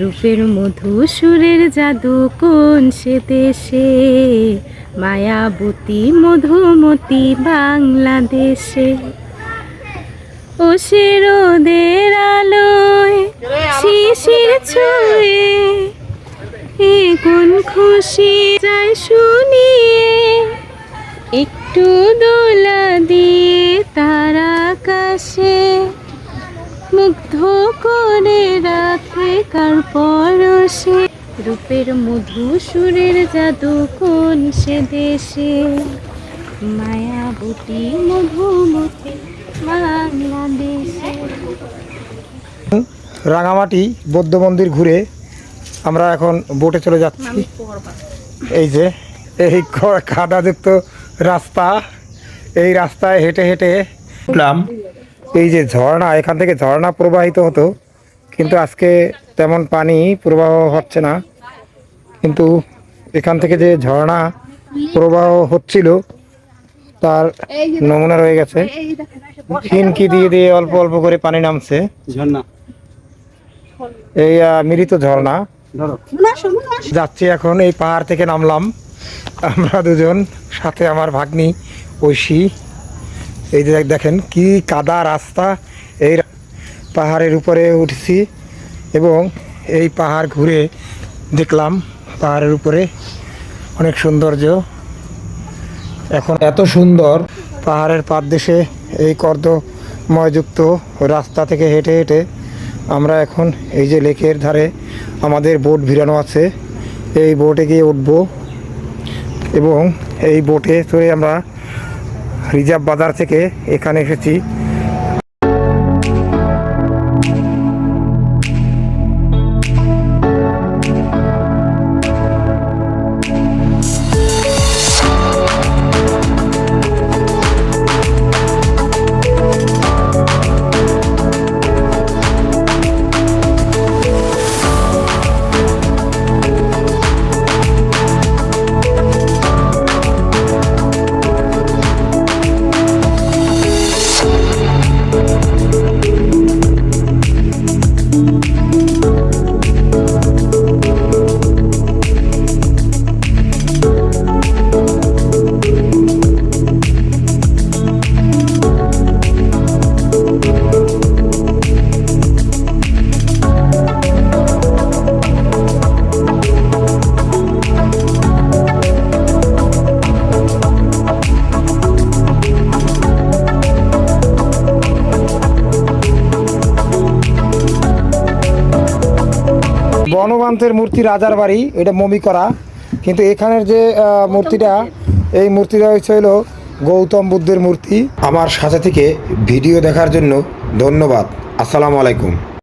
রূপের মধু সুরের জাদু কোন সে? দেশে মায়াবতী মধুমতি বাংলাদেশে। ও সে রোদের আলোয় শিশির ছুঁয়ে, এ কোন খুশি যায় শুনিয়ে? একটু রাখে কার পরশে রূপের মধু সুরের জাদু কোন সে দেশে? মায়াবতী মধুমতি বাংলাদেশে। রাঙামাটি বৌদ্ধ মন্দির ঘুরে আমরা এখন বোটে চলে যাচ্ছি। এই যে এই কাদাযুক্ত রাস্তা এই রাস্তায় হেঁটে হেঁটে উঠলাম এই যে ঝর্ণা এখান থেকে ঝর্ণা প্রবাহিত হতো কিন্তু আজকে তেমন পানি প্রবাহ হচ্ছে না। কিন্তু এখান থেকে যে ঝর্ণা প্রবাহ হচ্ছিল তার নমুনা রয়ে গেছে। খিনকি দিয়ে দিয়ে অল্প অল্প করে পানি নামছে। ঝর্ণা। এই মিলিত ঝর্ণা। যাচ্ছি এখন এই পাহাড় থেকে নামলাম। আমরা দুজন সাথে আমার ভাগ্নি ঐশী। এই যে দেখেন কি কাদা রাস্তা। এই পাহাড়ের উপরে উঠেছি। এবং এই পাহাড় ঘুরে দেখলাম, পাহাড়ের উপরে অনেক সৌন্দর্য। এখন এত সুন্দর, পাহাড়ের পাদদেশে এই কর্দময়যুক্ত রাস্তা থেকে হেঁটে হেঁটে আমরা এখন এই যে লেকের ধারে আমাদের বোট ভিড়ানো আছে। এই বোটে গিয়ে উঠব এবং এই বোটে চড়ে আমরা রিজার্ভ বাজার থেকে এখানে এসেছি। বনবান্তের মূর্তি রাজার বাড়ি, এটা মমি করা। কিন্তু এখানের যে মূর্তিটা, এই মূর্তিটা হচ্ছে হলো গৌতম বুদ্ধের মূর্তি। আমার সাথে থেকে ভিডিও দেখার জন্য ধন্যবাদ। আসসালামু আলাইকুম।